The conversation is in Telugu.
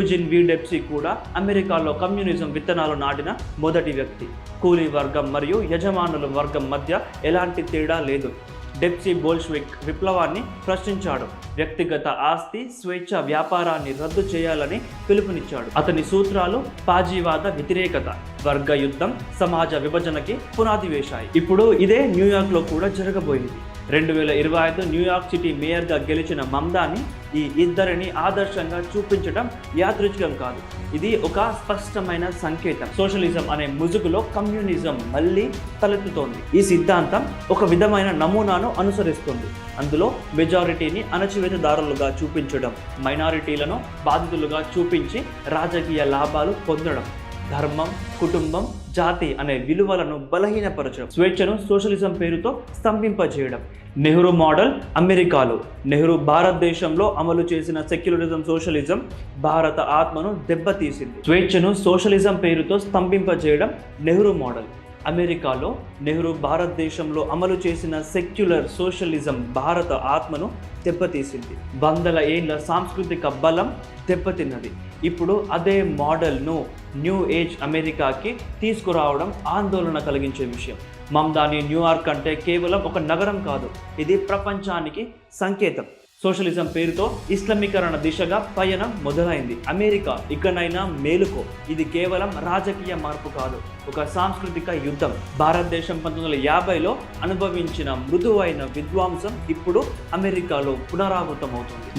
యూజిన్ వి డెప్సీ కూడా అమెరికాలో కమ్యూనిజం విత్తనాలు నాటిన మొదటి వ్యక్తి. కూలీ వర్గం మరియు యజమానుల వర్గం మధ్య ఎలాంటి తేడా లేదు. డెప్సీ బోల్ష్విక్ విప్లవాన్ని ప్రశ్నించాడు. వ్యక్తిగత ఆస్తి స్వేచ్ఛ వ్యాపారాన్ని రద్దు చేయాలని పిలుపునిచ్చాడు. అతని సూత్రాలు పాజీవాద వ్యతిరేకత వర్గ యుద్ధం సమాజ విభజనకి పునాది వేశాయి. ఇప్పుడు ఇదే న్యూయార్క్లో కూడా జరగబోయింది. రెండు వేల ఇరవై ఐదు న్యూయార్క్ సిటీ మేయర్గా గెలిచిన మమ్దాని ఈ ఇద్దరిని ఆదర్శంగా చూపించడం యాదృచ్ఛికం కాదు. ఇది ఒక స్పష్టమైన సంకేతం. సోషలిజం అనే ముసుగులో కమ్యూనిజం మళ్ళీ తలెత్తుతోంది. ఈ సిద్ధాంతం ఒక విధమైన నమూనాను అనుసరిస్తుంది. అందులో మెజారిటీని అణచివేతదారులుగా చూపించడం మైనారిటీలను బాధితులుగా చూపించి రాజకీయ లాభాలు పొందడం ధర్మం కుటుంబం జాతి అనే విలువలను బలహీనపరచడం స్వేచ్ఛను సోషలిజం పేరుతో స్తంభింపజేయడం. నెహ్రూ మోడల్ అమెరికాలో. నెహ్రూ భారతదేశంలో అమలు చేసిన సెక్యులరిజం సోషలిజం భారత ఆత్మను దెబ్బతీసింది. స్వేచ్ఛను సోషలిజం పేరుతో స్తంభింపజేయడం నెహ్రూ మోడల్. అమెరికాలో నెహ్రూ భారతదేశంలో అమలు చేసిన సెక్యులర్ సోషలిజం భారత ఆత్మను దెబ్బతీసింది. వందల ఏళ్ళ సాంస్కృతిక బలం దెబ్బతిన్నది. ఇప్పుడు అదే మోడల్ను న్యూ ఏజ్ అమెరికాకి తీసుకురావడం ఆందోళన కలిగించే విషయం. మమ్దాని న్యూయార్క్ అంటే కేవలం ఒక నగరం కాదు ఇది ప్రపంచానికి సంకేతం. సోషలిజం పేరుతో ఇస్లామీకరణ దిశగా పయనం మొదలైంది. అమెరికా ఇకనైనా మేలుకో. ఇది కేవలం రాజకీయ మార్పు కాదు. ఒక సాంస్కృతిక యుద్ధం. భారతదేశం పంతొమ్మిది వందల యాభైలో అనుభవించిన మృదువైన విద్వాంసం ఇప్పుడు అమెరికాలో పునరావృతమవుతుంది.